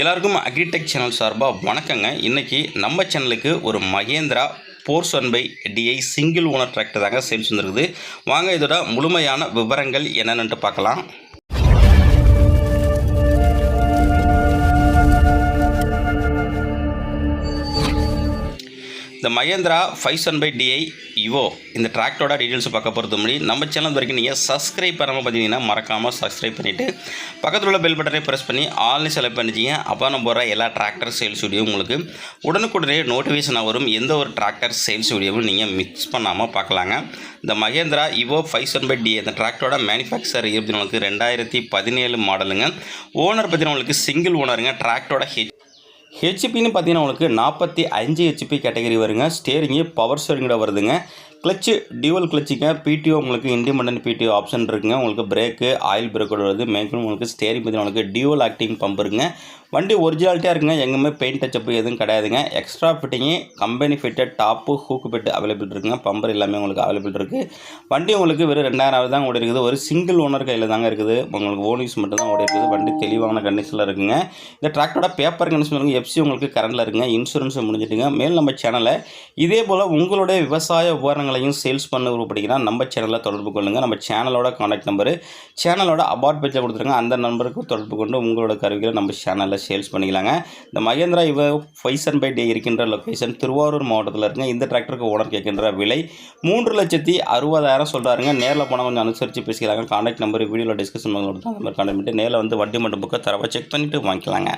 எல்லாருக்கும் agritech channel சார்பாக வணக்கங்க. இன்றைக்கி நம்ம சேனலுக்கு ஒரு Mahindra four one five DI single owner tractor தாங்க சேல்ஸ் வந்துருக்குது. வாங்க இதோட முழுமையான விவரங்கள் என்னென்னு பார்க்கலாம். இந்த Mahindra five one five DI இவோ இந்த டிராக்டரோட டீட்டெயில்ஸ் பார்க்க பொறுத்த முடி நம்ம சேனல் வரைக்கும் நீங்கள் சப்ஸ்கிரைப் பண்ணாமல் பார்த்தீங்கன்னா மறக்காமல் சப்ஸ்கிரைப் பண்ணிவிட்டு பக்கத்தில் உள்ள பெல் பட்டனை ப்ரெஸ் பண்ணி ஆன்லைன் செலக்ட் பண்ணிச்சிங்க அப்போ நம்ம போகிற எல்லா டிராக்டர் சேல்ஸ் வீடியோ உங்களுக்கு உடனுக்குடனே நோட்டிஃபிகேஷன் வரும். எந்த ஒரு டிராக்டர் சேல்ஸ் வீடியோவும் நீங்கள் மிக்ஸ் பண்ணாமல் பார்க்கலாங்க. இந்த Mahindra Yuvo five one by DI இந்த டிராக்டரோட மேனுஃபேக்சர் இருபத்தி நாலுக்கு ரெண்டாயிரத்தி பதினேழு மாடலுங்க ஓனர் பார்த்தீங்கன்னா உங்களுக்கு சிங்கிள் ஓனருங்க டிராக்டரோட ஹெச் ஹெச்பின்னு பார்த்தீங்கன்னா உங்களுக்கு நாற்பத்தி அஞ்சு ஹெச்பி கேட்டகரி வருங்க. ஸ்டேரிங்கு பவர் ஸ்டேரிங்கோட வருதுங்க. கிளச்சு டியூவல் கிளச்சுங்க. பிடிஓ உங்களுக்கு இண்டிபெண்ட் பிடிஓ ஆப்ஷன் இருக்குங்க. உங்களுக்கு பிரேக்கு ஆயில் பிரேக்கோட வருது மேக்ஸிமம் உங்களுக்கு ஸ்டேரிங் பற்றி உங்களுக்கு டியூவல் ஆக்டிங் பம்ப் இருக்குங்க. வண்டி ஒரிஜினாலிட்டியாக இருக்குங்க. எங்கேயுமே பெயிண்ட் டச்சப் எதுவும் கிடையாதுங்க. Extra fitting company fitted top hook bed available இருக்குங்க. பம்பர் எல்லாமே உங்களுக்கு அவைலபிள் இருக்குது வண்டி உங்களுக்கு வெறும் ரெண்டாயிரம் தான் ஓடி இருக்குது ஒரு சிங்கிள் ஓனர் கையில் தாங்க இருக்குது. உங்களுக்கு ஓனிஸ் மட்டும் தான் ஓடி இருக்குது வண்டி தெளிவான கண்டிஷனில் இருக்குங்க. இந்த டிராக்டரோட பேப்பர் கண்டிஷன் இருக்குது எஃப்சி உங்களுக்கு கரண்டில் இருக்குங்க. இன்சூரன்ஸ் முடிஞ்சிட்டுங்க. மேல் நம்ம சேனலை இதே போல் உங்களுடைய விவசாய உபகரணங்கள் உபகரணங்களையும் சேல்ஸ் பண்ண விருப்பப்பட்டீங்கன்னா நம்ம சேனலில் தொடர்பு கொள்ளுங்கள் நம்ம சேனலோட காண்டாக்ட் நம்பரு சேனலோட அபார்ட் பேஜில் கொடுத்துருங்க. அந்த நம்பருக்கு தொடர்பு கொண்டு உங்களோட கருவிகளை நம்ம சேனலில் சேல்ஸ் பண்ணிக்கலாங்க. இந்த மகேந்திரா இவ ஃபைசன் பை டே இருக்கின்ற லொக்கேஷன் திருவாரூர் மாவட்டத்தில் இருக்குங்க. இந்த டிராக்டருக்கு ஓனர் கேட்கின்ற விலை மூன்று லட்சத்தி அறுபதாயிரம் சொல்கிறாருங்க நேரில் போனால் கொஞ்சம் அனுசரித்து பேசிக்கலாங்க. காண்டாக்ட் நம்பர் வீடியோவில் டிஸ்கஷன் கொடுத்து அந்த மாதிரி காண்டாக்ட் பண்ணிட்டு நேரில் வந்து வட்டி மட்டும் புக்கை தரவை செக் பண்ணிவிட்டு வாங்கிக்கலாங்க.